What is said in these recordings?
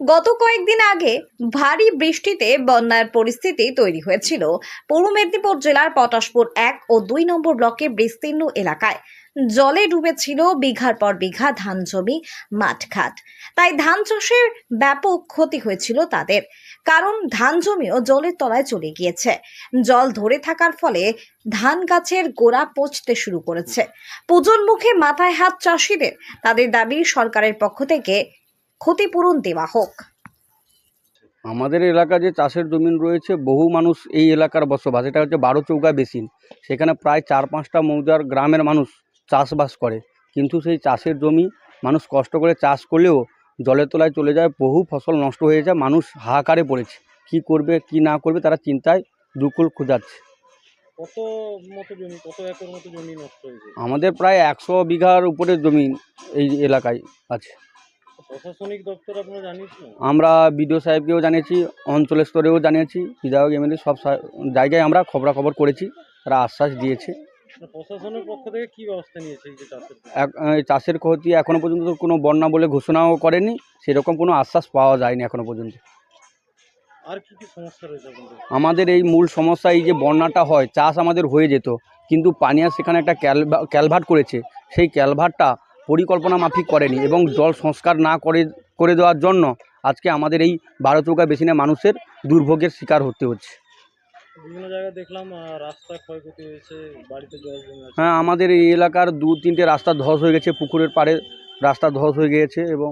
গত কয়েকদিন আগে ভারী বৃষ্টিতে বন্যার পরিস্থিতি তৈরি হয়েছিল। পূর্ব মেদিনীপুর জেলার পটাশপুর এক ও দুই নম্বর ব্লকে বিস্তীর্ণ এলাকায় জলে ডুবেছিল বিঘার পর বিঘা ধান জমি, মাঠঘাট। তাই ধান চাষের ব্যাপক ক্ষতি হয়েছিল তাদের, কারণ ধান জমিও জলের তলায় চলে গিয়েছে। জল ধরে থাকার ফলে ধান গাছের গোড়া পচতে শুরু করেছে। পুজোর মুখে মাথায় হাত চাষিদের, তাদের দাবি সরকারের পক্ষ থেকে ক্ষতিপূরণ দেওয়া হোক। আমাদের এলাকা যে চাষের জমিন রয়েছে বহু মানুষ এই এলাকার বসবাস। এটা হচ্ছে বারো চৌকা বেসিন। সেখানে প্রায় চার পাঁচটা মৌজার গ্রামের মানুষ চাষবাস করে। কিন্তু সেই চাষের জমি মানুষ কষ্ট করে চাষ করলেও জলের তলায় চলে যায় বহু ফসল নষ্ট হয়ে যায় মানুষ হাহাকারে পড়েছে। কি করবে কি না করবে তারা চিন্তায় দুকুল খোঁজাচ্ছে। কত মতো জমি কত একর মতো জমি নষ্ট হয়েছে? আমাদের প্রায় একশো বিঘার উপরে জমি এই এলাকায় আছে। প্রশাসনিক দপ্তর আপনারা জানিয়েছিলেন আমরা বিডিও সাহেবকেও জানিয়েছি অঞ্চল স্তরেও জানিয়েছি বিধায়ক এমএলএ সব জায়গায় আমরা খবরাখবর করেছি তারা আশ্বাস দিয়েছে। প্রশাসনের পক্ষ থেকে কি ব্যবস্থা নিয়েছে চাষের ক্ষতি? এখনও পর্যন্ত কোনো বন্যা বলে ঘোষণাও করেনি সেরকম কোনো আশ্বাস পাওয়া যায়নি এখনও পর্যন্ত। আর কি কি সমস্যা রয়েছে আমাদের এই মূল সমস্যা এই যে বন্যাটা হয় চাষ আমাদের হয়ে যেত কিন্তু পানিয়া সেখানে একটা ক্যালভা ক্যালভার্ট করেছে সেই ক্যালভার্টটা পরিকল্পনা মাফিক করেনি এবং জল সংস্কার না করে করে দেওয়ার জন্য আজকে আমাদের এই বারো চৌকা বেসিনে মানুষের দুর্ভোগের শিকার হতে হচ্ছে। বিভিন্ন জায়গায় দেখলাম রাস্তা ক্ষয়ক্ষতি হয়েছে বাড়িতে জল হ্যাঁ আমাদের এই এলাকার দু তিনটে রাস্তা ধস হয়ে গেছে পুকুরের পাড়ে রাস্তা ধস হয়ে গিয়েছে এবং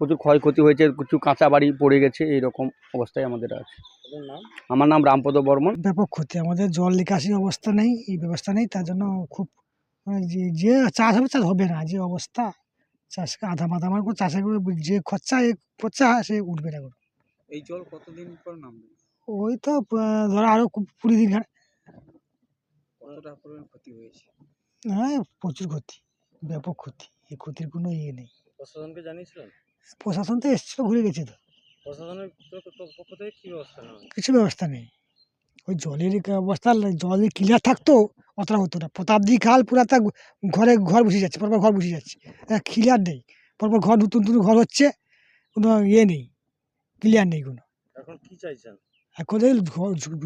প্রচুর ক্ষয়ক্ষতি হয়েছে কিছু কাঁচা বাড়ি পড়ে গেছে এই রকম অবস্থায় আমাদের আছে। আমার নাম রামপদ বর্মন। ব্যাপক ক্ষতি আমাদের জল নিকাশি অবস্থা নেই এই ব্যবস্থা নেই তার জন্য খুব মানে যে যে চাষ হবে চাষ হবে না। যে অবস্থা চাষকে আধা মাথা মার করে চাষে করে যে খরচা এ খরচা সে উঠবে না কোনো। এই জল কতদিন পর নামবে? ওই তো ধরো আরও কু- কুড়ি দিন খানে। কতটা পরিমাণ ক্ষতি হয়েছে? হ্যাঁ প্রচুর ক্ষতি ব্যাপক ক্ষতি। এই ক্ষতির কোনো ইয়ে নেই। প্রশাসনকে জানিয়েছিলেন? প্রশাসন তো এসেছিল ঘুরে গেছে তো। প্রশাসনের পক্ষ- পক্ষ থেকে কি ব্যবস্থা কিছু ব্যবস্থা নেই। ওই জলের অবস্থা জল ক্লিয়ার থাকতো অতটা হতো না। প্রতাপদি খাল পুরা তা ঘরে ঘর বসে যাচ্ছে পরপর ঘর বসে যাচ্ছে। ক্লিয়ার নেই। পরপর ঘর নতুন নতুন ঘর হচ্ছে কোনো ইয়ে নেই ক্লিয়ার নেই কোনো। এখন কি চাইছেন? এখন এই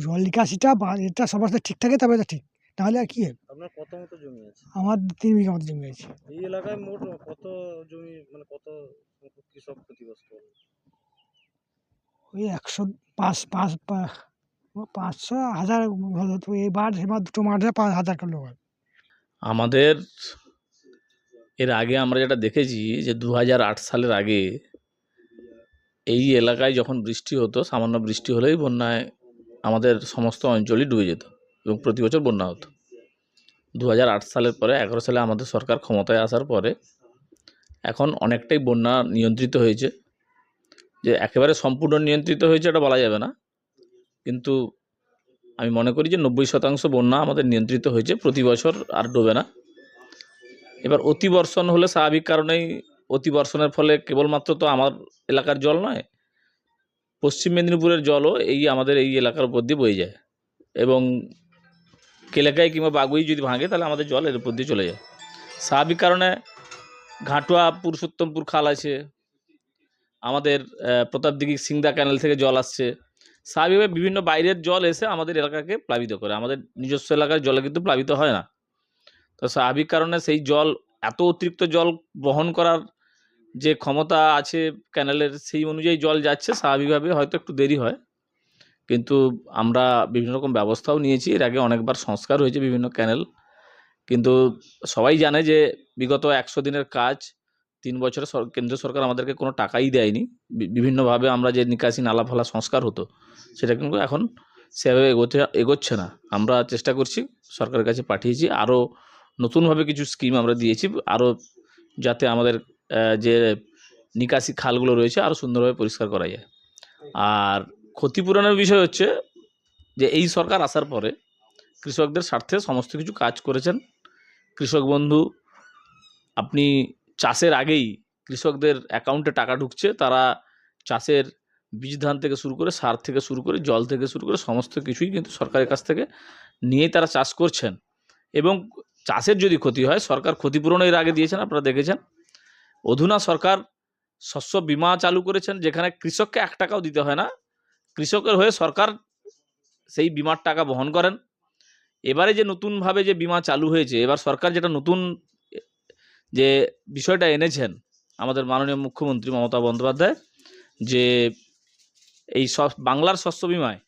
জল নিকাশিটা বা এটা সবার সাথে ঠিক থাকে তবে এটা ঠিক। তাহলে আর কি হবে? আপনার কত মতো জমি আছে? আমার তিন বিঘা মতো জমি আছে। এই এলাকায় মোট কত জমি মানে কত কৃষক ক্ষতিগ্রস্ত ওই একশো পাঁচ পাঁচ পাঁচশো, হাজার এবার দুটো মাঠে পাঁচ হাজার কিলো হয় আমাদের এর আগে আমরা যেটা দেখেছি যে দু হাজার আট সালের আগে এই এলাকায় যখন বৃষ্টি হতো, সামান্য বৃষ্টি হলেই বন্যায় আমাদের সমস্ত অঞ্চলই ডুবে যেত এবং প্রতি বছর বন্যা হতো। দু হাজার আট সালের পরে, এগারো সালে আমাদের সরকার ক্ষমতায় আসার পরে এখন অনেকটাই বন্যা নিয়ন্ত্রিত হয়েছে। যে একেবারে সম্পূর্ণ নিয়ন্ত্রিত হয়েছে এটা বলা যাবে না। কিন্তু আমি মনে করি যে নব্বই শতাংশ বন্যা আমাদের নিয়ন্ত্রিত হয়েছে, প্রতি বছর আর ডোবে না। এবার অতিবর্ষণ হলে স্বাভাবিক কারণেই অতিবর্ষণের ফলে কেবলমাত্র তো আমার এলাকার জল নয়, পশ্চিম মেদিনীপুরের জলও এই আমাদের এই এলাকার উপর দিয়ে বয়ে যায় এবং কেলেকায় কিংবা বাগুই যদি ভাঙে তাহলে আমাদের জল এর উপর দিয়ে চলে যায়। স্বাভাবিক কারণে ঘাটুয়া, পুরুষোত্তমপুর খাল আছে, আমাদের প্রতাপদিঘি সিংদা ক্যানেল থেকে জল আসছে। স্বাভাবিকভাবে বিভিন্ন বাইরের জল এসে আমাদের এলাকাকে প্লাবিত করে। আমাদের নিজস্ব এলাকার জলে কিন্তু প্লাবিত হয় না। তো স্বাভাবিক কারণে সেই জল, এত অতিরিক্ত জল বহন করার যে ক্ষমতা আছে ক্যানেলের, সেই অনুযায়ী জল যাচ্ছে, স্বাভাবিকভাবে হয়তো একটু দেরি হয়। কিন্তু আমরা বিভিন্ন রকম ব্যবস্থাও নিয়েছি। এর আগে অনেকবার সংস্কার হয়েছে বিভিন্ন ক্যানেল। কিন্তু সবাই জানে যে বিগত একশো দিনের কাজ তিন বছরে কেন্দ্র সরকার আমাদেরকে কোনো টাকাই দেয়নি। বিভিন্নভাবে আমরা যে নিকাশি নালা ফালা সংস্কার হতো, সেটা কিন্তু এখন সেভাবে এগোতে, এগোচ্ছে না। আমরা চেষ্টা করছি, সরকারের কাছে পাঠিয়েছি, আরও নতুনভাবে কিছু স্কিম আমরা দিয়েছি, আরও যাতে আমাদের যে নিকাশি খালগুলো রয়েছে, আরও সুন্দরভাবে পরিষ্কার করা যায়। আর ক্ষতিপূরণের বিষয় হচ্ছে যে, এই সরকার আসার পরে কৃষকদের স্বার্থে সমস্ত কিছু কাজ করেছেন। কৃষক বন্ধু, আপনি চাষের আগেই কৃষকদের অ্যাকাউন্টে টাকা ঢুকছে, তারা চাষের বীজ ধান থেকে শুরু করে সার থেকে শুরু করে জল থেকে শুরু করে সমস্ত কিছুই কিন্তু সরকারের কাছ থেকে নিয়েই তারা চাষ করছেন। এবং চাষের যদি ক্ষতি হয়, সরকার ক্ষতিপূরণ এর আগে দিয়েছেন, আপনারা দেখেছেন। অধুনা সরকার শস্য বিমা চালু করেছেন, যেখানে কৃষককে এক টাকাও দিতে হয় না। কৃষকের হয়ে সরকার সেই বিমার টাকা বহন করেন। এবারে যে নতুনভাবে যে বিমা চালু হয়েছে, এবার সরকার যেটা নতুন যে বিষয়টা এনেছেন আমাদের মাননীয় মুখ্যমন্ত্রী মমতা বন্দ্যোপাধ্যায়, যে এই বাংলার শস্য বিমায়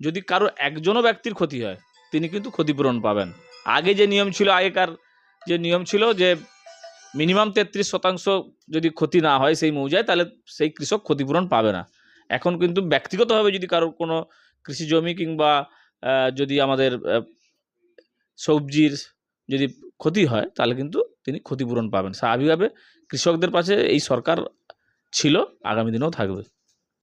যদি কারও একজনও ব্যক্তির ক্ষতি হয়, তিনি কিন্তু ক্ষতিপূরণ পাবেন। আগে যে নিয়ম ছিল, আগেকার যে নিয়ম ছিল যে মিনিমাম তেত্রিশ শতাংশ যদি ক্ষতি না হয় সেই মৌজায়, তাহলে সেই কৃষক ক্ষতিপূরণ পাবে না। এখন কিন্তু ব্যক্তিগতভাবে যদি কারোর কোনো কৃষি জমি কিংবা যদি আমাদের সবজির যদি ক্ষতি হয়, তাহলে কিন্তু তিনি ক্ষতিপূরণ পাবেন। স্বাভাবিকভাবে কৃষকদের পাশে এই সরকার ছিল আগামী দিনেও থাকবে।